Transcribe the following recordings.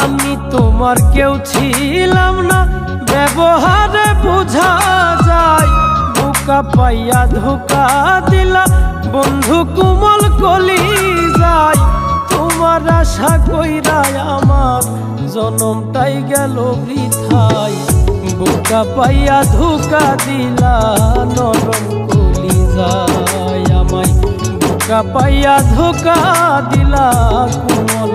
আমি তোমার কেউ ছিলাম না। ব্যবহারে বোঝা যায়, বোকা পাইয়া ধোকা দিলা। বন্ধু কুমল কলি যায়, তোমার আশা কইরায় আমার জনমটাই গেল বৃথায়। বোকা পাইয়া ধোকা দিলা, নরম কলি যায় আমায়। বোকা পাইয়া ধোকা দিলা, কুমল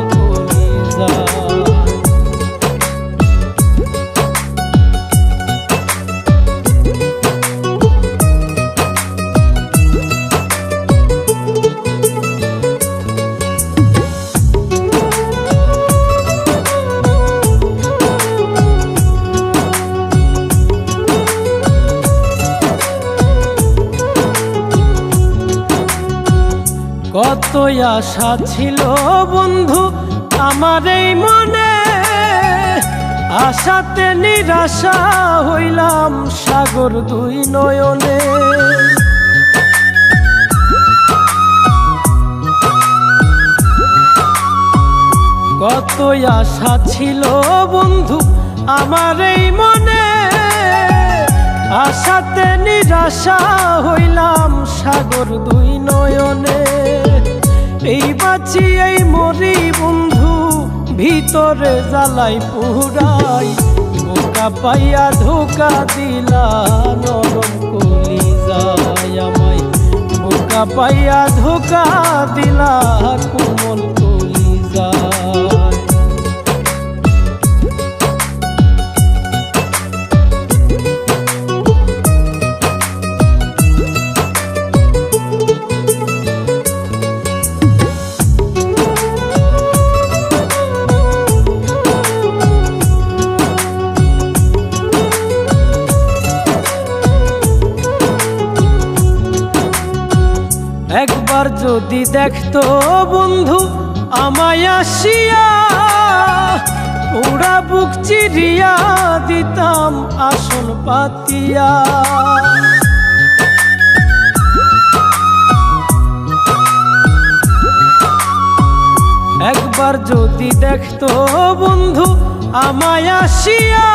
কত আশা ছিল বন্ধু, আমার এই মনে আশাতে নিরাশা হইলাম সাগর দুই নয়নে। কত আশা ছিল বন্ধু, আমার এই মনে আশাতে নিরাশা হইলাম সাগর দুই নয়নে। এই বাঁচি এই মরি বন্ধু, ভিতরে জ্বালাই পুরাই। বোকা পাইয়া ধোকা দিলা, নরম কলি যায় আমায়। বোকা পাইয়া ধোকা দিলা, কোমল কলি যায় একবার যদি দেখতো বন্ধু আমায় আসিয়া ওরা বুক চিরিয়া দিতাম আসন পাতিয়া। একবার যদি দেখতো বন্ধু আমায় আসিয়া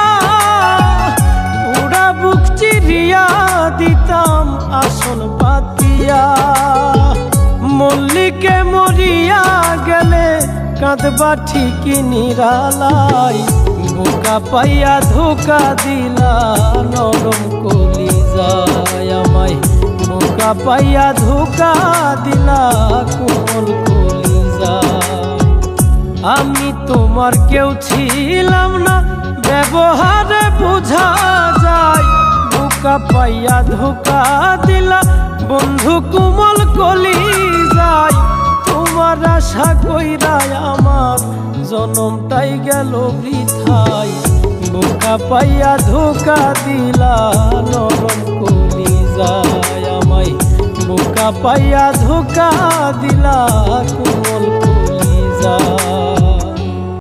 ওরা বুক চিরিয়া দিতাম আসন পাতিয়া মল্লিকে মরিয়া গেলে কাঁদবা ঠিকই নিরালাই বোকা পাইয়া ধোকা দিলা, নরম কলি যায় বোকা পাইয়া ধোকা দিলা, কোমল কলি আমি তোমার কেউ ছিলাম না, ব্যবহারে বোঝা যায়। বোকা পাইয়া ধোকা বন্ধু কুমল কলি যায়, তোমার আশা কইরায় আমার জনমটাই গেল বৃথায়। বোকা পাইয়া ধোকা দিলা, নরম কলি যায় আমায়। বোকা পাইয়া ধোকা দিলা, কোমল কলি যায়।